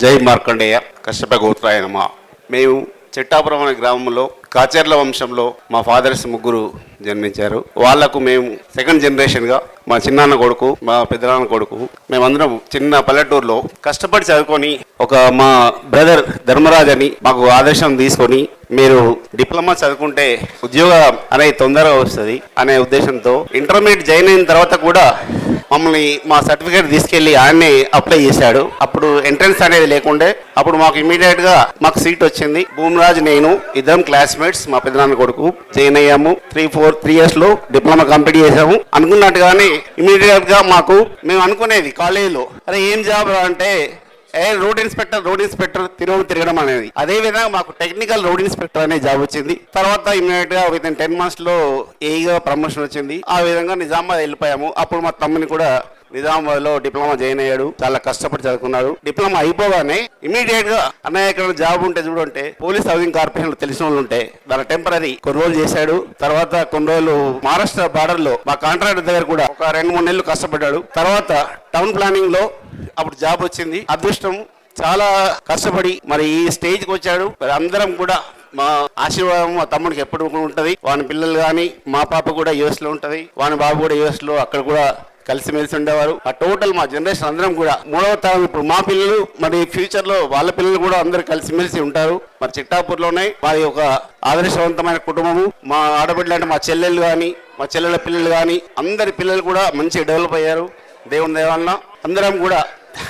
జై మార్కండేయ కశ్యప గోత్రాయ నమ. మేము చిట్టాపురం అనే గ్రామంలో కాచేర్ల వంశంలో మా ఫాదర్స్ ముగ్గురు జన్మించారు. వాళ్ళకు మేము సెకండ్ జనరేషన్గా మా చిన్నాన్న కొడుకు మా పెద్దనాన్న కొడుకు మేమందరం చిన్న పల్లెటూరులో కష్టపడి చదువుకొని ఒక మా బ్రదర్ ధర్మరాజ్ అని మాకు ఆదర్శం తీసుకొని మీరు డిప్లొమా చదువుకుంటే ఉద్యోగం అనేది తొందరగా వస్తుంది అనే ఉద్దేశంతో ఇంటర్మీడియట్ జాయిన్ అయిన తర్వాత కూడా మమ్మల్ని మా సర్టిఫికేట్ తీసుకెళ్ళి ఆయన్ని అప్లై చేశాడు. అప్పుడు ఎంట్రన్స్ అనేది లేకుండే అప్పుడు మాకు ఇమీడియట్గా మాకు సీట్ వచ్చింది. భూమిరాజ్ నేను ఇద్దరం క్లాస్మేట్స్ మా పెద్దనాన్న కొడుకు జాయిన్ అయ్యాము త్రీ ఫోర్ త్రీ ఇయర్స్లో డిప్లొమా కంప్లీట్ చేసాము అనుకున్నట్టుగానే ఇమీడియట్గా మాకు మేము అనుకునేది కాలేజీలో అరే ఏం జాబ్ రా? అంటే రోడ్ ఇన్స్పెక్టర్ రోడ్ ఇన్స్పెక్టర్ తిరగడం తిరగడం అనేది. అదే విధంగా మాకు టెక్నికల్ రోడ్ ఇన్స్పెక్టర్ అనే జాబ్ వచ్చింది. తర్వాత ఇమీడియట్గా విత్ ఇన్ టెన్ మంత్స్లో ఏగా ప్రమోషన్ వచ్చింది. ఆ విధంగా నిజామాబాద్ వెళ్ళిపోయాము. అప్పుడు మా తమ్ముని కూడా నిజామాబాద్లో డిప్లొమా జాయిన్ అయ్యాడు. చాలా కష్టపడి చదువుకున్నాడు. డిప్లొమా అయిపోగానే ఇమీడియట్గా అన్నయ్య ఇక్కడ జాబ్ ఉంటే చూడంటే పోలీస్ హౌసింగ్ కార్పొరేషన్లో తెలిసిన వాళ్ళు ఉంటే దాని టెంపరీ కొన్ని రోజులు చేశాడు. తర్వాత కొన్ని రోజులు మహారాష్ట్ర బార్డర్లో మా కాంట్రాక్టర్ దగ్గర కూడా ఒక రెండు మూడు నెలలు కష్టపడ్డాడు. తర్వాత టౌన్ ప్లానింగ్లో అప్పుడు జాబ్ వచ్చింది. అదృష్టం చాలా కష్టపడి మరి ఈ స్టేజ్కి వచ్చాడు. మరి అందరం కూడా మా ఆశీర్వాదం మా తమ్ముడికి ఎప్పుడు ఉంటుంది. వాని పిల్లలు కానీ మా పాప కూడా యుఎస్లో ఉంటుంది. వాని బాబు కూడా యుఎస్లో అక్కడ కూడా కలిసిమెలిసి ఉండేవారు. ఆ టోటల్ మా జనరేషన్ అందరం కూడా మూడవ తరం ఇప్పుడు మా పిల్లలు మరి ఫ్యూచర్లో వాళ్ళ పిల్లలు కూడా అందరు కలిసిమెలిసి ఉంటారు. మరి చిట్టాపూర్లోనే మాది ఒక ఆదర్శవంతమైన కుటుంబము. మా ఆడబిడ్డలు అంటే మా చెల్లెళ్ళు కానీ మా చెల్లెల పిల్లలు కానీ అందరి పిల్లలు కూడా మంచిగా డెవలప్ అయ్యారు. దేవుని దేవాలన అందరం కూడా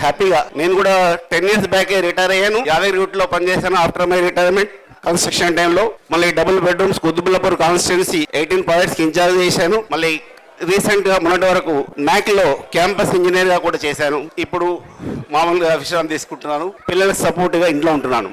హ్యాపీగా. నేను కూడా టెన్ ఇయర్స్ బ్యాక్ రిటైర్ అయ్యాను. యాదగిరి లో పనిచేశాను ఆఫ్టర్ మై రిటైర్మెంట్. కన్స్ట్రక్షన్ టైంలో మళ్ళీ double bedrooms Quthbullapur constituency eighteen projects incharge చేశాను. మళ్ళీ రీసెంట్గా మొన్నటి వరకు మ్యాక్లో క్యాంపస్ ఇంజనీర్గా కూడా చేశాను. ఇప్పుడు మామూలుగా విశ్రాంతి తీసుకుంటున్నాను. పిల్లల సపోర్ట్గా ఇంట్లో ఉంటున్నాను.